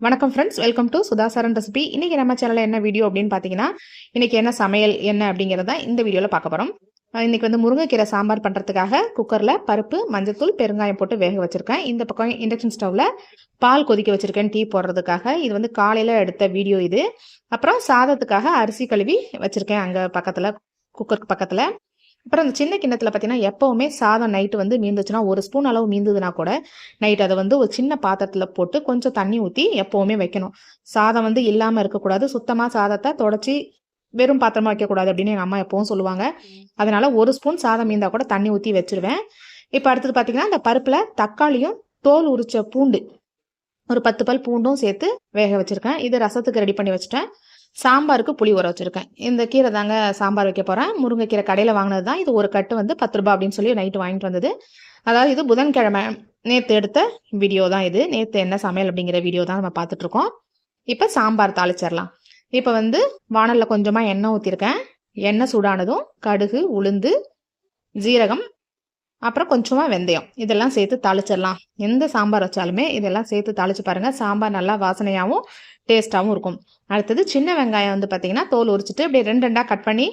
வணக்கம் friends welcome to Sudhasaran recipe இன்னைக்கு நம்ம சேனலில் என்ன வீடியோ அப்படின்னு பார்த்தீங்கன்னா இன்னைக்கு என்ன சமையல் என்ன அப்படிங்கிறத இந்த வீடியோவில் பார்க்க போகிறோம் இன்னைக்கு வந்து முருங்கைக்கீரை சாம்பார் பண்ணுறதுக்காக குக்கரில் பருப்பு மஞ்சத்தூள் பெருங்காயம் போட்டு வேக வச்சுருக்கேன். இந்த பக்கம் இண்டக்ஷன் ஸ்டவ்வில் பால் கொதிக்க வச்சுருக்கேன் டீ போடுறதுக்காக. இது வந்து காலையில் எடுத்த வீடியோ இது. அப்புறம் சாதத்துக்காக அரிசி கழுவி வச்சுருக்கேன் அங்கே பக்கத்தில் குக்கருக்கு பக்கத்தில். அப்புறம் அந்த சின்ன கிண்ணத்தில் பார்த்தீங்கன்னா எப்போவுமே சாதம் நைட்டு வந்து மீந்துச்சுன்னா ஒரு ஸ்பூன் அளவு மீந்ததுன்னா கூட நைட் அதை வந்து ஒரு சின்ன பாத்திரத்தில் போட்டு கொஞ்சம் தண்ணி ஊற்றி எப்போவுமே வைக்கணும். சாதம் வந்து இல்லாமல் இருக்கக்கூடாது. சுத்தமாக சாதத்தை தொடச்சி வெறும் பாத்திரமா வைக்கக்கூடாது அப்படின்னு எங்கள் அம்மா எப்பவும் சொல்லுவாங்க. அதனால ஒரு ஸ்பூன் சாதம் மீந்தா கூட தண்ணி ஊற்றி வச்சிருவேன். இப்போ அடுத்தது பார்த்தீங்கன்னா அந்த பருப்பில் தக்காளியும் தோல் உரிச்ச பூண்டு ஒரு பத்து பல் பூண்டும் சேர்த்து வேக வச்சிருக்கேன். இது ரசத்துக்கு ரெடி பண்ணி வச்சுட்டேன். சாம்பாருக்கு புளி ஊற வச்சுருக்கேன். இந்த கீரை தாங்க சாம்பார் வைக்க போகிறேன் முருங்கைக்கீரை கடையில் வாங்கினது தான். இது ஒரு கட்டு வந்து பத்து ரூபாய் அப்படின்னு சொல்லி நைட்டு வாங்கிட்டு வந்தது. அதாவது இது புதன்கிழமை. நேற்று எடுத்த வீடியோ தான் இது. நேற்று என்ன சமையல் அப்படிங்கிற வீடியோ தான் நம்ம பார்த்துட்ருக்கோம் இப்போ சாம்பார் தாளிச்சிடலாம். இப்போ வந்து வானலில் கொஞ்சமாக எண்ணெய் ஊற்றிருக்கேன் எண்ணெய் சூடானதும் கடுகு உளுந்து ஜீரகம் அப்புறம் கொஞ்சமாக வெந்தயம். இதெல்லாம் சேர்த்து தாளிச்சிடலாம். எந்த சாம்பார் வச்சாலுமே இதெல்லாம் சேர்த்து தாளிச்சு பாருங்கள் சாம்பார் நல்லா வாசனையாகவும் டேஸ்ட்டாகவும் இருக்கும். அடுத்தது சின்ன வெங்காயம் வந்து பார்த்தீங்கன்னா தோல் உரிச்சிட்டு அப்படியே ரெண்டு ரெண்டாக கட் பண்ணி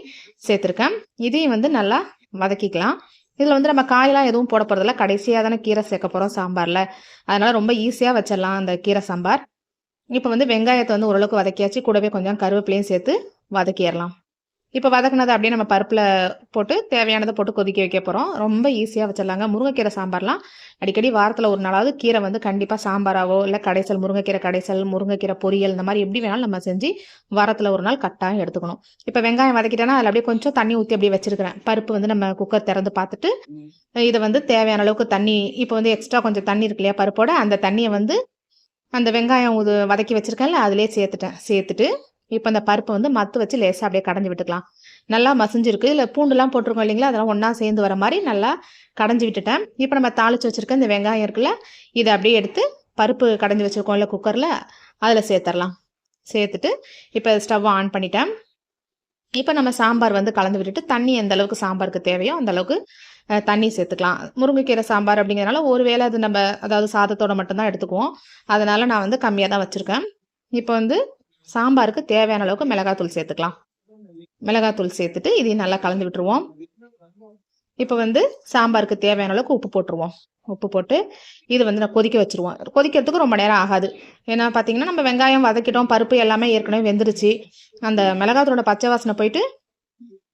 சேர்த்துருக்கேன். இதையும் வந்து நல்லா வதக்கிக்கலாம். இதில் வந்து நம்ம காயெலாம் எதுவும் போட போகிறதில்ல கடைசியாக தானே கீரை சேர்க்க போகிறோம் சாம்பாரில். அதனால் ரொம்ப ஈஸியாக வச்சிடலாம் அந்த கீரை சாம்பார். இப்போ வந்து வெங்காயத்தை வந்து ஓரளவுக்கு வதக்கியாச்சு. கூடவே கொஞ்சம் கருவேப்பிலையும் சேர்த்து வதக்கிடலாம். இப்போ வதக்குனதை அப்படியே நம்ம பருப்பில் போட்டு தேவையானதை போட்டு கொதிக்க வைக்க போகிறோம் ரொம்ப ஈஸியாக வச்சிடலாங்க. முருங்கைக்கீரை சாம்பார்லாம் அடிக்கடி வாரத்தில் ஒரு நாளாவது கீரை வந்து கண்டிப்பாக சாம்பாராவோ இல்லை கடைசல் முருங்கைக்கீரை கடைசல் முருங்கைக்கீரை பொரியல் இந்த மாதிரி எப்படி வேணாலும் நம்ம செஞ்சு வாரத்தில் ஒரு நாள் கட்டாயம் எடுத்துக்கணும். இப்போ வெங்காயம் வதக்கிட்டேன்னா அதில் அப்படியே கொஞ்சம் தண்ணி ஊற்றி அப்படியே வச்சிருக்கிறேன். பருப்பு வந்து நம்ம குக்கர் திறந்து பார்த்துட்டு இதை வந்து தேவையான அளவுக்கு தண்ணி இப்போ வந்து எக்ஸ்ட்ரா கொஞ்சம் தண்ணி இருக்கு இல்லையா பருப்போட அந்த தண்ணியை வந்து அந்த வெங்காயம் இது வதக்கி வச்சிருக்கேன்ல அதிலே சேர்த்துட்டேன். சேர்த்துட்டு இப்போ அந்த பருப்பை வந்து மத்து வச்சு லேசாக அப்படியே கடைஞ்சி விட்டுக்கலாம். நல்லா மசிஞ்சிருக்கு. இல்லை பூண்டுலாம் போட்டிருக்கோம் இல்லைங்களா? அதெல்லாம் ஒன்றா சேர்ந்து வர மாதிரி நல்லா கடைஞ்சி விட்டுட்டேன். இப்போ நம்ம தாளித்து வச்சுருக்க இந்த வெங்காயம் இருக்குல்ல இதை அப்படியே எடுத்து பருப்பு கடைஞ்சி வச்சுருக்கோம் இல்லை குக்கரில் அதில் சேர்த்துடலாம் சேர்த்துட்டு இப்போ ஸ்டவ் ஆன் பண்ணிட்டேன். இப்போ நம்ம சாம்பார் வந்து கலந்து விட்டுட்டு தண்ணி எந்த அளவுக்கு சாம்பாருக்கு தேவையோ அந்த அளவுக்கு தண்ணி சேர்த்துக்கலாம். முருங்கைக்கீரை சாம்பார் அப்படிங்கிறனால ஒரு வேளை அது நம்ம அதாவது சாதத்தோட மட்டும்தான் எடுத்துக்குவோம். அதனால நான் வந்து கம்மியாக தான் வச்சுருக்கேன். இப்போ வந்து சாம்பாருக்கு தேவையான அளவுக்கு மிளகாத்தூள் சேர்த்துக்கலாம். மிளகாத்தூள் சேர்த்துட்டு இதையும் நல்லா கலந்து விட்டுருவோம். இப்போ வந்து சாம்பாருக்கு தேவையான அளவுக்கு உப்பு போட்டுருவோம். உப்பு போட்டு இது வந்து நான் கொதிக்க வச்சுருவோம். கொதிக்கிறதுக்கு ரொம்ப நேரம் ஆகாது. ஏன்னா பார்த்தீங்கன்னா நம்ம வெங்காயம் வதக்கிட்டோம் பருப்பு எல்லாமே ஏற்கனவே வெந்துருச்சு. அந்த மிளகாத்தூளோட பச்சை வாசனை போயிட்டு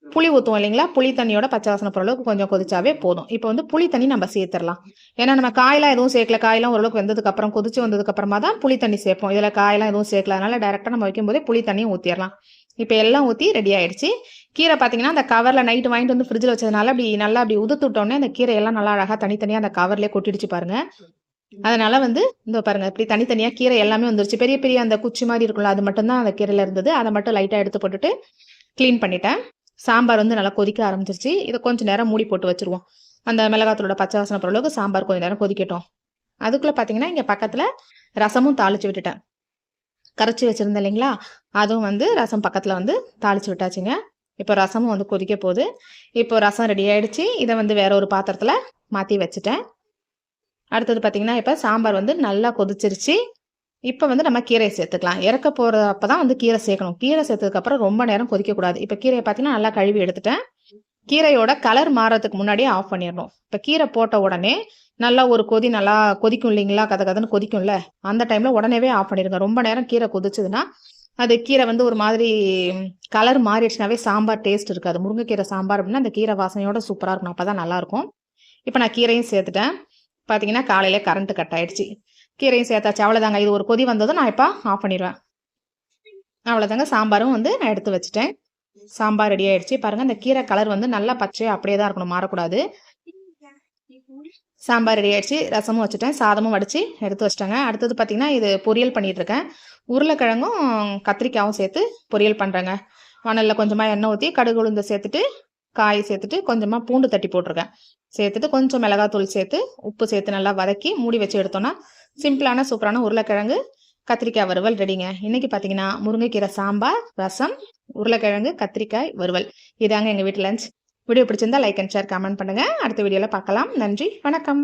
புளி ஊற்றுவோம் இல்லைங்களா? புளி தண்ணியோட பச்சை வாசனை போகிற அளவுக்கு கொஞ்சம் கொதிச்சாவே போதும். இப்போ வந்து புளி தண்ணி நம்ம சேர்த்துடலாம். ஏன்னா நம்ம காயெல்லாம் எதுவும் சேர்க்கல. காயெல்லாம் ஓரளவுக்கு வெந்ததுக்கப்புறம் கொதிச்சு வந்ததுக்கு அப்புறமா தான் புளி தண்ணி சேர்ப்போம். இதில் காயெல்லாம் எதுவும் சேர்க்கல. அதனால டேரெக்டாக நம்ம வைக்கும் போதே புளி தண்ணியும் ஊற்றிடலாம் இப்போ எல்லாம் ஊற்றி ரெடி ஆயிடுச்சு. கீரை பார்த்தீங்கன்னா அந்த கவரில் நைட்டு வாங்கிட்டு வந்து ஃப்ரிட்ஜில் வச்சதுனால அப்படி நல்லா அப்படி உதுத்துட்டோன்னே அந்த கீரை எல்லாம் நல்லா அழகாக தனித்தனியாக அந்த கவர்லேயே கொட்டிடுச்சு பாருங்க. அதனால வந்து இந்த பாருங்க இப்படி தனித்தனியாக கீரை எல்லாமே வந்துருச்சு. பெரிய பெரிய அந்த குச்சி மாதிரி இருக்கும்ல அது மட்டும் தான் அந்த கீரையில் இருந்தது. அதை மட்டும் லைட்டாக எடுத்து போட்டுட்டு க்ளீன் பண்ணிட்டேன். சாம்பார் வந்து நல்லா கொதிக்க ஆரம்பிச்சிருச்சு. இதை கொஞ்சம் நேரம் மூடி போட்டு வச்சிருவோம். அந்த மிளகாத்தூளோட பச்சை வாசனை பொருளுக்கு சாம்பார் கொஞ்சம் நேரம் கொதிக்கட்டும். அதுக்குள்ளே பார்த்தீங்கன்னா இங்கே பக்கத்தில் ரசமும் தாளிச்சு விட்டுட்டேன். கரைச்சி வச்சுருந்தேன் இல்லைங்களா? அதுவும் வந்து ரசம் பக்கத்தில் வந்து தாளிச்சு விட்டாச்சுங்க. இப்போ ரசமும் வந்து கொதிக்க போகுது. இப்போ ரசம் ரெடி ஆயிடுச்சு. இதை வந்து வேற ஒரு பாத்திரத்தில் மாற்றி வச்சுட்டேன். அடுத்தது பார்த்தீங்கன்னா இப்போ சாம்பார் வந்து நல்லா கொதிச்சிருச்சு. இப்போ வந்து நம்ம கீரையை சேர்த்துக்கலாம். இறக்க போகிறப்ப தான் வந்து கீரை சேர்க்கணும். கீரை சேர்த்ததுக்கப்புறம் ரொம்ப நேரம் கொதிக்கக்கூடாது. இப்போ கீரையை பார்த்தீங்கன்னா நல்லா கழுவி எடுத்துட்டேன். கீரையோட கலர் மாறதுக்கு முன்னாடியே ஆஃப் பண்ணிடணும். இப்போ கீரை போட்ட உடனே நல்லா ஒரு கொதி நல்லா கொதிக்கும் இல்லைங்களா? கதை கதைன்னு கொதிக்கும்ல? அந்த டைமில் உடனேவே ஆஃப் பண்ணிடுங்க. ரொம்ப நேரம் கீரை கொதிச்சதுன்னா அது கீரை வந்து ஒரு மாதிரி கலர் மாறிடுச்சுனாவே சாம்பார் டேஸ்ட் இருக்காது. முருங்கைக்கீரை சாம்பார் அப்படின்னா அந்த கீரை வாசனையோட சூப்பராக இருக்கணும். அப்போ தான் நல்லாயிருக்கும் இப்போ நான் கீரையும் சேர்த்துட்டேன். பார்த்தீங்கன்னா காலையில் கரண்ட்டு கட் ஆயிடுச்சு. கீரையும் சேர்த்தாச்சு. அவ்வளோதாங்க இது ஒரு கொதி வந்ததும் நான் இப்போ ஆஃப் பண்ணிடுவேன். அவ்வளோதாங்க சாம்பாரும் வந்து நான் எடுத்து வச்சுட்டேன். சாம்பார் ரெடி ஆயிடுச்சு. பாருங்கள் இந்த கீரை கலர் வந்து நல்லா பச்சை அப்படியே தான் இருக்கணும். மாறக்கூடாது. சாம்பார் ரெடி ஆயிடுச்சு. ரசமும் வச்சுட்டேன். சாதமும் வடித்து எடுத்து வச்சிட்டாங்க. அடுத்தது பார்த்தீங்கன்னா இது பொரியல் பண்ணிகிட்ருக்கேன் உருளைக்கிழங்கும் கத்திரிக்காயும் சேர்த்து பொரியல் பண்ணுறேங்க வானலில் கொஞ்சமாக எண்ணெய் ஊற்றி கடுகு உளுந்து சேர்த்துட்டு காய் சேர்த்துட்டு கொஞ்சமாக பூண்டு தட்டி போட்டிருக்கேன். சேர்த்துட்டு கொஞ்சம் மிளகாத்தூள் சேர்த்து உப்பு சேர்த்து நல்லா வதக்கி மூடி வச்சு எடுத்தோன்னா சிம்பிளான சூப்பரான உருளைக்கிழங்கு கத்திரிக்காய் வறுவல் ரெடிங்க. இன்னைக்கு பார்த்தீங்கன்னா முருங்கைக்கீரை சாம்பார் ரசம் உருளைக்கிழங்கு கத்திரிக்காய் வறுவல். இதாங்க எங்கள் வீட்டு லஞ்ச் வீடியோ பிடிச்சிருந்தா லைக் அண்ட் ஷேர் கமெண்ட் பண்ணுங்க. அடுத்த வீடியோவில் பார்க்கலாம் நன்றி வணக்கம்.